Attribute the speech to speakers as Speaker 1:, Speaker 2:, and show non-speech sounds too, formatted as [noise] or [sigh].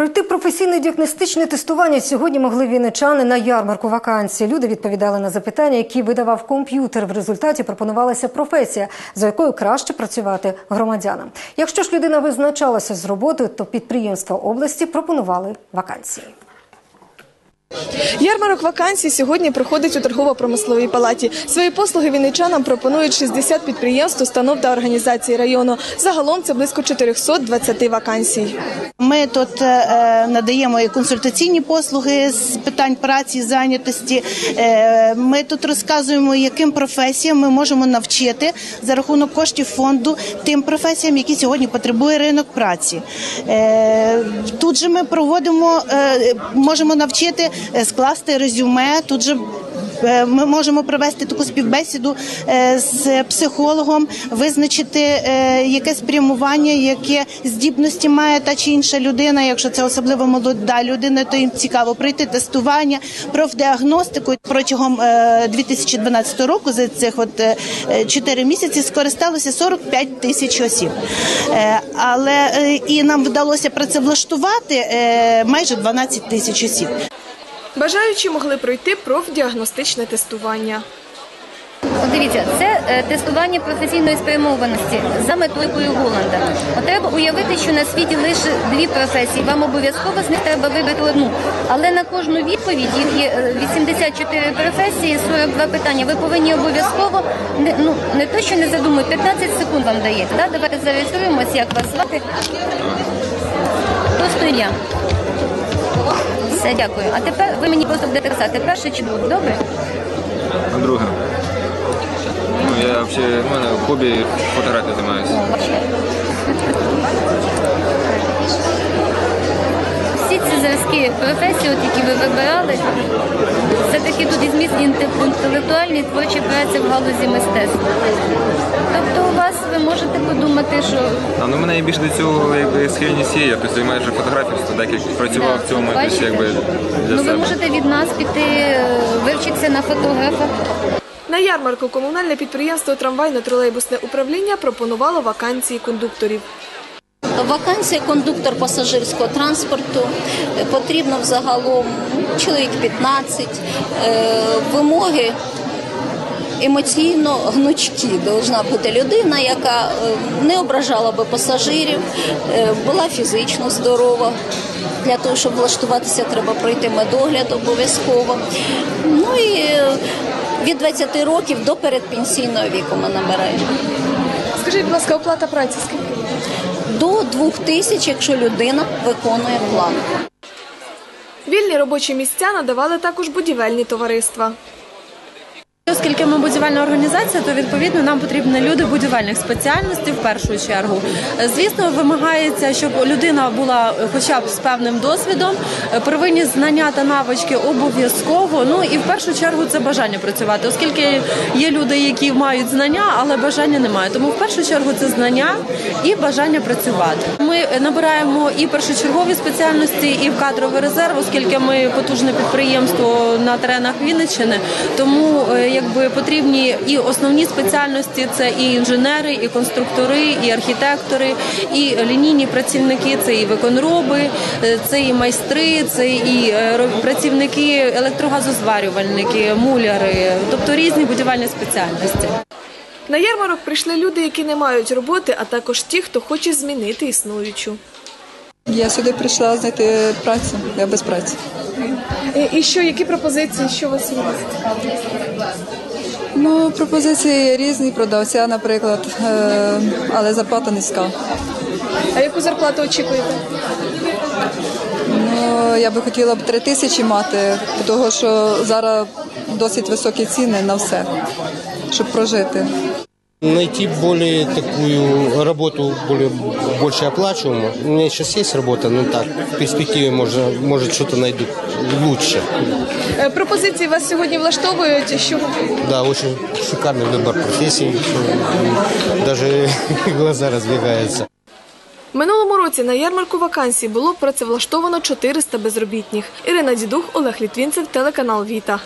Speaker 1: Пройти професійне діагностичне тестування сьогодні могли вінничани на ярмарку вакансій. Люди відповідали на запитання, які видавав комп'ютер. В результаті пропонувалася професія, за якою краще працювати громадянам. Якщо ж людина визначалася з роботою, то підприємства області пропонували вакансії.
Speaker 2: Ярмарок вакансій сьогодні проходить у торгово-промисловій палаті. Свої послуги вінничанам пропонують 60 підприємств, установ та організацій району. Загалом це близько 420 вакансій.
Speaker 3: Ми тут е, надаємо і консультаційні послуги з питань праці, зайнятості. Е, Ми тут розказуємо, яким професіям ми можемо навчити за рахунок коштів фонду тим професіям, які сьогодні потребує ринок праці. Е, Тут же ми проводимо, е, можемо навчити е, скласти резюме. Тут же Е, Ми можемо провести таку співбесіду е, з психологом, визначити е, яке спрямування, яке здібності має та чи інша людина. Якщо це особливо молода людина, то їм цікаво пройти тестування, профдіагностику протягом е, 2012 року. За цих от 4 місяці скористалося 45 тисяч осіб. Е, Але е, і нам вдалося працевлаштувати е, майже 12 тисяч осіб.
Speaker 2: Бажаючі могли пройти профдіагностичне тестування.
Speaker 4: Дивіться, це е, тестування професійної спрямованості за методикою Голланда. От треба уявити, що на світі лише дві професії. Вам обов'язково з них треба вибрати одну. Але на кожну відповідь їх є е, 84 професії, 42 питання. Ви повинні обов'язково не ну не то, що не задумують, 15 секунд вам дається. Да? Давайте зареєструємося, як вас звати. Просто Ілля. Все, дякую. А тепер ви мені просто будете писати перше чи друге, добре?
Speaker 5: А друге. Ну, я взагалі, в мене хобі фотографії займаюся.
Speaker 4: Всі ці зразки професій, от які ви вибирали, це таки тут і зміст інте- інтелектуальні творчі праці в галузі мистецтва. Тобто у вас ви можете подумати, що
Speaker 5: А ну, мене більше до цього якби схильність є. Я тобто займаюся вже фотографією, то так як працював в цьому
Speaker 4: бачите?
Speaker 5: якби для
Speaker 4: ну, ви
Speaker 5: себе.
Speaker 4: можете від нас піти е, вивчитися на фотографа.
Speaker 2: На ярмарку комунальне підприємство Трамвайно-тролейбусне управління пропонувало вакансії кондукторів.
Speaker 6: Вакансія кондуктор пасажирського транспорту Е, потрібно взагалом чоловік 15. Е, Вимоги емоційно гнучкі. Должна бути людина, яка е, не ображала би пасажирів, була фізично здорова. Для того, щоб влаштуватися, треба пройти медогляд обов'язково. Ну і від 20 років до передпенсійного віку ми набираємо.
Speaker 2: Скажіть, будь ласка, оплата праці скільки?
Speaker 6: До двох тисяч, якщо людина виконує план.
Speaker 2: Вільні робочі місця надавали також будівельні товариства.
Speaker 7: Оскільки ми будівельна організація, то відповідно нам потрібні люди будівельних спеціальностей в першу чергу. Звісно, вимагається, щоб людина була е, хоча б з певним досвідом, е, первинні знання та навички обов'язково. Ну і в першу чергу це бажання працювати, оскільки є люди, які мають знання, але бажання немає. Тому в першу чергу це знання і бажання працювати. Ми набираємо і першочергові спеціальності, і в кадровий резерв, оскільки ми потужне підприємство на теренах Вінниччини. Тому е, якби потрібні і основні спеціальності це і інженери, і конструктори, і архітектори, і лінійні працівники, це і виконроби, е, це і майстри, це і е, працівники електрогазозварювальники, муляри, тобто різні будівельні спеціальності.
Speaker 2: На ярмарок прийшли люди, які не мають роботи, а також ті, хто хоче змінити існуючу.
Speaker 8: Я сюди прийшла знайти працю, я без праці.
Speaker 2: І що, які пропозиції, що вас є?
Speaker 8: Ну, пропозиції різні, продавця, наприклад, е, але зарплата низька.
Speaker 2: А яку зарплату очікуєте?
Speaker 8: Ну, я би хотіла б три тисячі мати, тому що зараз досить високі ціни на все, щоб прожити.
Speaker 9: Найти более такую работу, более больше оплачиваемую. У меня сейчас есть работа, но так, в перспективе можно, может что-то найду лучше.
Speaker 2: Е, Пропозиції вас сьогодні влаштовують. Що
Speaker 9: Да, очень шикарный выбор профессий, даже [laughs] глаза разбегаются.
Speaker 2: Минулому році на ярмарку вакансій було працевлаштовано 400 безробітних. Ірина Дідух, Олег Літвінцев, телеканал Віта.